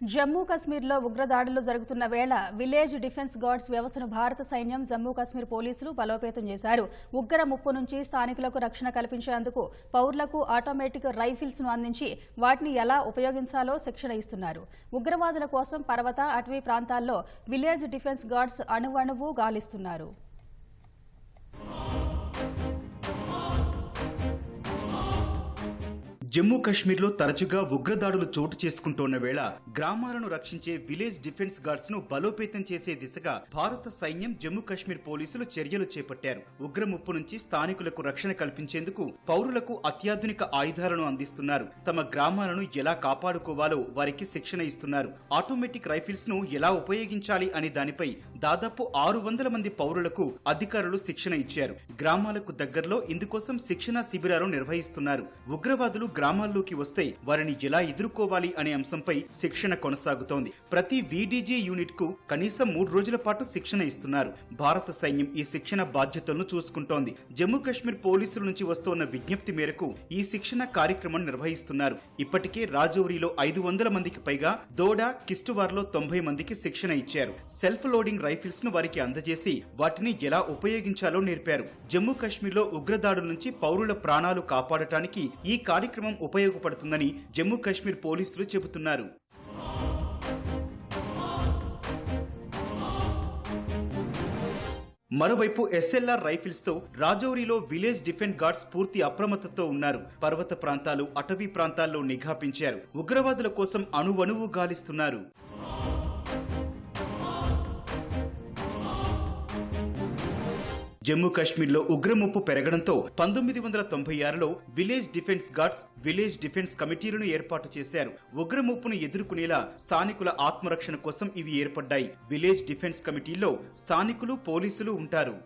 జమ్మూ కశ్మీర్లో ఉగ్రదాడులు జరుగుతున్న వేళ విలేజ్ డిఫెన్స్ గార్డ్స్ వ్యవస్థను భారత సైన్యం జమ్మూ కశ్మీర్ పోలీసులు బలోపేతం చేశారు. ఉగ్ర ముప్పు నుంచి స్థానికులకు రక్షణ కల్పించేందుకు పౌరులకు ఆటోమేటిక్ రైఫిల్స్ను అందించి వాటిని ఎలా ఉపయోగించాలో శిక్షణ ఇస్తున్నారు. ఉగ్రవాదుల కోసం పర్వత అటవీ ప్రాంతాల్లో విలేజ్ డిఫెన్స్ గార్డ్స్ అణువణువు గాలిస్తున్నారు. జమ్మూ కాశ్మీర్లో తరచుగా ఉగ్రదాడులు చోటు చేసుకుంటున్న వేళ గ్రామాలను రక్షించే విలేజ్ డిఫెన్స్ గార్డ్స్ను బలోపేతం చేసే దిశగా భారత సైన్యం జమ్మూ కాశ్మీర్ పోలీసులు చర్యలు చేపట్టారు. ఉగ్ర ముప్పు నుంచి స్థానికులకు రక్షణ కల్పించేందుకు పౌరులకు అత్యాధునిక ఆయుధాలను అందిస్తున్నారు. తమ గ్రామాలను ఎలా కాపాడుకోవాలో వారికి శిక్షణ ఇస్తున్నారు. ఆటోమేటిక్ రైఫిల్స్ను ఎలా ఉపయోగించాలి అనే దానిపై దాదాపు ఆరు వందల మంది పౌరులకు అధికారులు శిక్షణ ఇచ్చారు. గ్రామాలకు దగ్గరలో ఇందుకోసం శిక్షణ శిబిరాలు నిర్వహిస్తున్నారు. ఉగ్రవాదులు గ్రామాల్లోకి వస్తే వారిని ఎలా ఎదుర్కోవాలి అనే అంశంపై శిక్షణ కొనసాగుతోంది. ప్రతి వీడీజీ యూనిట్కు కనీసం మూడు రోజుల పాటు శిక్షణ ఇస్తున్నారు. భారత సైన్యం ఈ శిక్షణ బాధ్యతలను చూసుకుంటోంది. జమ్మూ కాశ్మీర్ పోలీసుల నుంచి వస్తున్న విజ్ఞప్తి మేరకు ఈ శిక్షణ కార్యక్రమం నిర్వహిస్తున్నారు. ఇప్పటికే రాజౌరిలో ఐదు వందల మందికి పైగా దోడా కిస్టువార్లో తొంభై మందికి శిక్షణ ఇచ్చారు. సెల్ఫ్ లోడింగ్ రైఫిల్స్ను వారికి అందజేసి వాటిని ఎలా ఉపయోగించాలో నేర్పారు. జమ్మూ కాశ్మీర్లో ఉగ్రదాడుల నుంచి పౌరుల ప్రాణాలు కాపాడటానికి ఈ కార్యక్రమం ఉపయోగపడుతుందని జమ్మూ కాశ్మీర్ పోలీసులు చెబుతున్నారు. మరోవైపు ఎస్ఎల్ఆర్ రైఫిల్స్తో రాజౌరిలో విలేజ్ డిఫెన్స్ గార్డ్స్ పూర్తి అప్రమత్తతో ఉన్నారు. పర్వత ప్రాంతాలు అటవీ ప్రాంతాల్లో నిఘా పెంచారు. ఉగ్రవాదుల కోసం అణువణువు గాలిస్తున్నారు. జమ్మూ కాశ్మీర్లో ఉగ్రముప్పు పెరగడంతో పంతొమ్మిది వందల తొంభై ఆరులో village defence guards village defence కమిటీలను ఏర్పాటు చేశారు. ఉగ్రముప్పును ఎదుర్కొనేలా స్థానికుల ఆత్మరక్షణ కోసం ఇవి ఏర్పడ్డాయి. విలేజ్ డిఫెన్స్ కమిటీల్లో స్థానికులు పోలీసులు ఉంటారు.